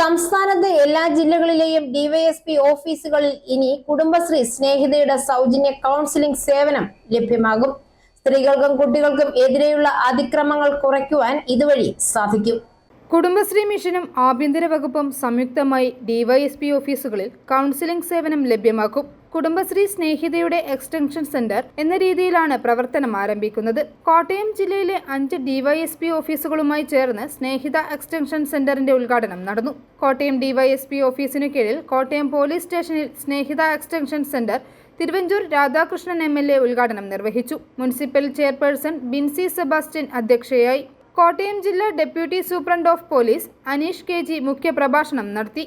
സംസ്ഥാനത്തെ എല്ലാ ജില്ലകളിലെയും ഡിവൈഎസ്പി ഓഫീസുകളിൽ ഇനി കുടുംബശ്രീ സ്നേഹിതയുടെ സൗജന്യ കൗൺസിലിംഗ് സേവനം ലഭ്യമാകും. സ്ത്രീകൾക്കും കുട്ടികൾക്കും എതിരെയുള്ള അതിക്രമങ്ങൾ കുറയ്ക്കുവാൻ ഇതുവഴി സാധിക്കും. കുടുംബശ്രീ മിഷനും ആഭ്യന്തര വകുപ്പും സംയുക്തമായി ഡിവൈഎസ്പി ഓഫീസുകളിൽ കൗൺസിലിംഗ് സേവനം ലഭ്യമാക്കും. കുടുംബശ്രീ സ്നേഹിതയുടെ എക്സ്റ്റൻഷൻ സെന്റർ എന്ന രീതിയിലാണ് പ്രവർത്തനം ആരംഭിക്കുന്നത്. കോട്ടയം ജില്ലയിലെ അഞ്ച് ഡിവൈഎസ്പി ഓഫീസുകളുമായി ചേർന്ന് സ്നേഹിത എക്സ്റ്റൻഷൻ സെന്ററിന്റെ ഉദ്ഘാടനം നടന്നു. കോട്ടയം ഡിവൈഎസ്പി ഓഫീസിനു കീഴിൽ കോട്ടയം പോലീസ് സ്റ്റേഷനിൽ Snehitha extension centre Thiruvanchoor Radhakrishnan M L A ഉദ്ഘാടനം നിർവഹിച്ചു. മുനിസിപ്പൽ ചെയർപേഴ്സൺ ബിൻസി സെബാസ്റ്റ്യൻ അധ്യക്ഷയായി. കോട്ടയം ജില്ലാ deputy superintendent of police Aneesh K G മുഖ്യപ്രഭാഷണം നടത്തി.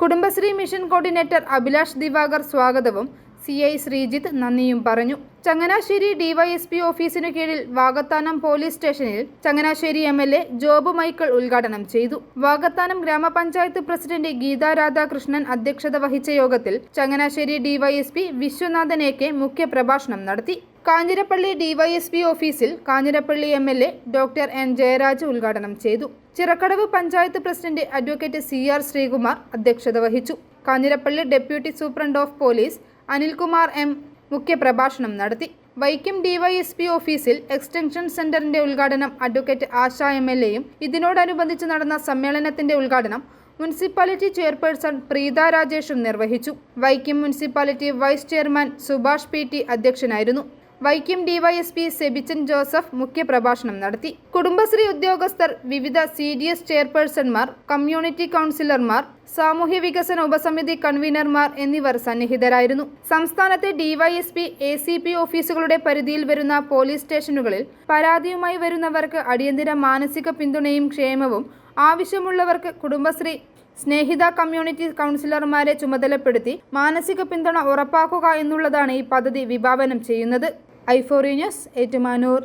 കുടുംബശ്രീ മിഷൻ കോർഡിനേറ്റർ അഭിലാഷ് ദിവാകർ സ്വാഗതവും സി ഐ ശ്രീജിത്ത് നന്ദിയും പറഞ്ഞു. ചങ്ങനാശ്ശേരി ഡിവൈഎസ്പി ഓഫീസിനു കീഴിൽ വാകത്താനം പോലീസ് സ്റ്റേഷനിൽ Changanassery M L A Job Michael ഉദ്ഘാടനം ചെയ്തു. വാകത്താനം ഗ്രാമപഞ്ചായത്ത് പ്രസിഡന്റ് ഗീതാ രാധാകൃഷ്ണൻ അധ്യക്ഷത വഹിച്ച യോഗത്തിൽ Changanassery DYSP Viswanathan A K മുഖ്യപ്രഭാഷണം നടത്തി. കാഞ്ഞിരപ്പള്ളി ഡിവൈഎസ്പി ഓഫീസിൽ Kanjirappally M L A doctor N Jayaraj ഉദ്ഘാടനം ചെയ്തു. Chirakkadavu panchayat president advocate C R Sreekumar അധ്യക്ഷത വഹിച്ചു. Kanjirappally deputy superintendent of police Anilkumar M മുഖ്യപ്രഭാഷണം നടത്തി. വൈക്കം ഡിവൈഎസ്പി ഓഫീസിൽ എക്സ്റ്റൻഷൻ സെന്ററിന്റെ ഉദ്ഘാടനം അഡ്വക്കേറ്റ് ആശ എം എൽ എയും ഇതിനോടനുബന്ധിച്ച് നടന്ന സമ്മേളനത്തിന്റെ ഉദ്ഘാടനം മുനിസിപ്പാലിറ്റി ചെയർപേഴ്സൺ പ്രീത രാജേഷും നിർവഹിച്ചു. Vaikom municipality vice chairman Subhash P അധ്യക്ഷനായിരുന്നു. വൈക്കം ഡിവൈഎസ്പി സെബിച്ചൻ ജോസഫ് മുഖ്യപ്രഭാഷണം നടത്തി. കുടുംബശ്രീ ഉദ്യോഗസ്ഥർ വിവിധ സി ഡി എസ് ചെയർപേഴ്സൺമാർ കമ്മ്യൂണിറ്റി കൗൺസിലർമാർ സാമൂഹ്യ വികസന ഉപസമിതി കൺവീനർമാർ എന്നിവർ സന്നിഹിതരായിരുന്നു. സംസ്ഥാനത്തെ ഡിവൈഎസ്പി എ സി പി ഓഫീസുകളുടെ പരിധിയിൽ വരുന്ന പോലീസ് സ്റ്റേഷനുകളിൽ പരാതിയുമായി വരുന്നവർക്ക് അടിയന്തര മാനസിക പിന്തുണയും ക്ഷേമവും ആവശ്യമുള്ളവർക്ക് കുടുംബശ്രീ സ്നേഹിത കമ്മ്യൂണിറ്റി കൗൺസിലർമാരെ ചുമതലപ്പെടുത്തി മാനസിക പിന്തുണ ഉറപ്പാക്കുക എന്നുള്ളതാണ് ഈ പദ്ധതി വിഭാവനം ചെയ്യുന്നത്. ഐഫോറി ന്യൂസ് ഏറ്റുമാനൂർ